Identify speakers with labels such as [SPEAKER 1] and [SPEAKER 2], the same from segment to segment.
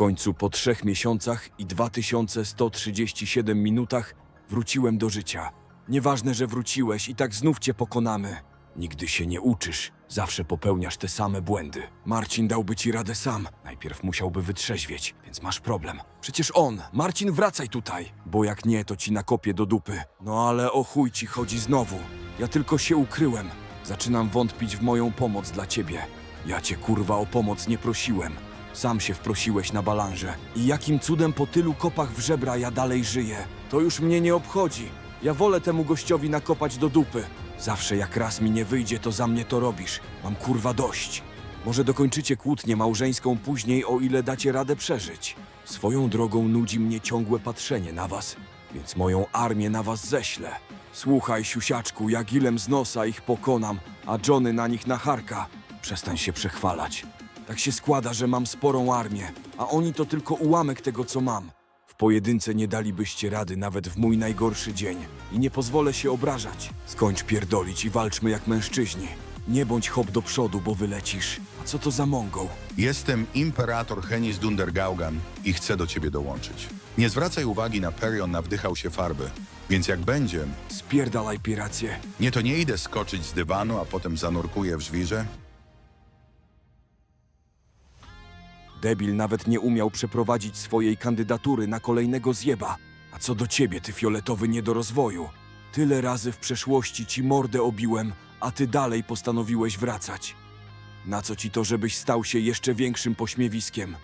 [SPEAKER 1] końcu po trzech miesiącach i 2137 minutach wróciłem do życia. Nieważne, że wróciłeś i tak znów cię pokonamy. Nigdy się nie uczysz, zawsze popełniasz te same błędy. Marcin dałby ci radę sam. Najpierw musiałby wytrzeźwieć, więc masz problem. Przecież on, Marcin, wracaj tutaj, bo jak nie, to ci nakopię do dupy. No ale o chuj ci chodzi znowu. Ja tylko się ukryłem. Zaczynam wątpić w moją pomoc dla ciebie. Ja cię kurwa o pomoc nie prosiłem. Sam się wprosiłeś na balanże. I jakim cudem po tylu kopach w żebra ja dalej żyję? To już mnie nie obchodzi. Ja wolę temu gościowi nakopać do dupy. Zawsze jak raz mi nie wyjdzie, to za mnie to robisz. Mam kurwa dość. Może dokończycie kłótnię małżeńską później, o ile dacie radę przeżyć. Swoją drogą nudzi mnie ciągłe patrzenie na was, więc moją armię na was ześlę. Słuchaj, siusiaczku, ja gilem z nosa ich pokonam, a Johnny na nich nacharka. Przestań się przechwalać. Tak się składa, że mam sporą armię, a oni to tylko ułamek tego, co mam. W pojedynce nie dalibyście rady nawet w mój najgorszy dzień i nie pozwolę się obrażać. Skończ pierdolić i walczmy jak mężczyźni. Nie bądź hop do przodu, bo wylecisz. A co to za mongoł?
[SPEAKER 2] Jestem imperator Henis Dundergaugan i chcę do ciebie dołączyć. Nie zwracaj uwagi na Perion nawdychał się farby, więc jak będzie,
[SPEAKER 1] Spierdalaj pirację.
[SPEAKER 2] nie to nie idę skoczyć z dywanu, a potem zanurkuję w żwirze?
[SPEAKER 1] Debil nawet nie umiał przeprowadzić swojej kandydatury na kolejnego zjeba. A co do ciebie, ty fioletowy nie do rozwoju. Tyle razy w przeszłości ci mordę obiłem, a ty dalej postanowiłeś wracać. Na co ci to, żebyś stał się jeszcze większym pośmiewiskiem?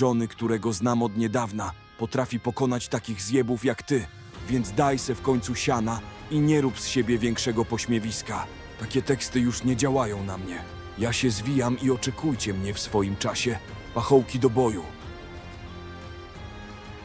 [SPEAKER 1] Johnny, którego znam od niedawna, potrafi pokonać takich zjebów jak ty, więc daj se w końcu siana i nie rób z siebie większego pośmiewiska. Takie teksty już nie działają na mnie. Ja się zwijam i oczekujcie mnie w swoim czasie. Pachołki do boju.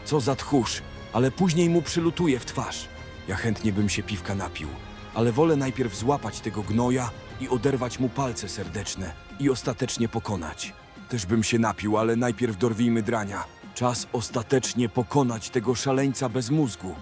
[SPEAKER 1] Co za tchórz, ale później mu przylutuje w twarz. Ja chętnie bym się piwka napił, ale wolę najpierw złapać tego gnoja i oderwać mu palce serdeczne i ostatecznie pokonać. Też bym się napił, ale najpierw dorwijmy drania. Czas ostatecznie pokonać tego szaleńca bez mózgu.